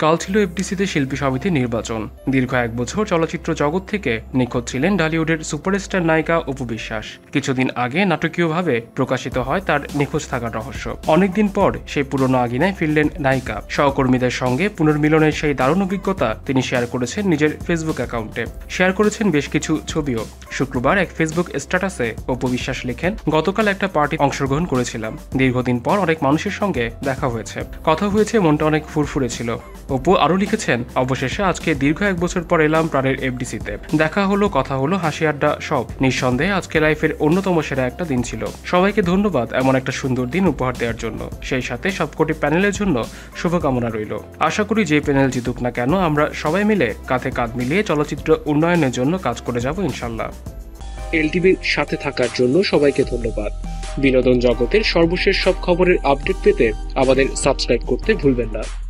কাল ছিল এফডিসিতে শিল্পী সমিতির নির্বাচন। দীর্ঘ এক বছর চলচ্চিত্র জগৎ থেকে নিখোঁজ ছিলেন ঢালিউডের সুপারস্টার নায়িকা অপু বিশ্বাস। কিছুদিন আগে নাটকীয়ভাবে প্রকাশিত হয় তার নিখোঁজ থাকার রহস্য। অনেকদিন পর সেই পুরনো আগিনায় ফিরলেন নায়িকা। সহকর্মীদের সঙ্গে পুনর্মিলনের সেই দারুণ অভিজ্ঞতা তিনি শেয়ার করেছেন নিজের ফেসবুক অ্যাকাউন্টে। শেয়ার করেছেন বেশ কিছু ছবিও। শুক্রবার এক ফেসবুক স্ট্যাটাসে অপু বিশ্বাস লেখেন, গতকাল একটা পার্টি অংশগ্রহণ করেছিলাম। দীর্ঘদিন পর অনেক মানুষের সঙ্গে দেখা হয়েছে। কথা হয়েছে, মনটা অনেক ফুরফুরে ছিল। অপু আরও লিখেছেন, অবশেষে আজকে দীর্ঘ এক বছর পর এলাম প্রাণের এফডিসিতে। দেখা হলো, কথা হলো, হাসি আড্ডা, সব। নিঃসন্দেহে আজকে লাইফের অন্যতম সেরা একটা দিন ছিল। সবাইকে ধন্যবাদ এমন একটা সুন্দর দিন উপহার দেওয়ার জন্য। সেই সাথে সবকটি প্যানেলের জন্য শুভকামনা রইল। আশা করি যে প্যানেল জিতুক না কেন, আমরা সবাই মিলে কাঁধে কাঁধ মিলিয়ে চলচ্চিত্র উন্নয়নের জন্য কাজ করে যাব, ইনশাল্লাহ। এলটিভির সাথে থাকার জন্য সবাইকে ধন্যবাদ। বিনোদন জগতের সর্বশেষ সব খবরের আপডেট পেতে আমাদের সাবস্ক্রাইব করতে ভুলবেন না।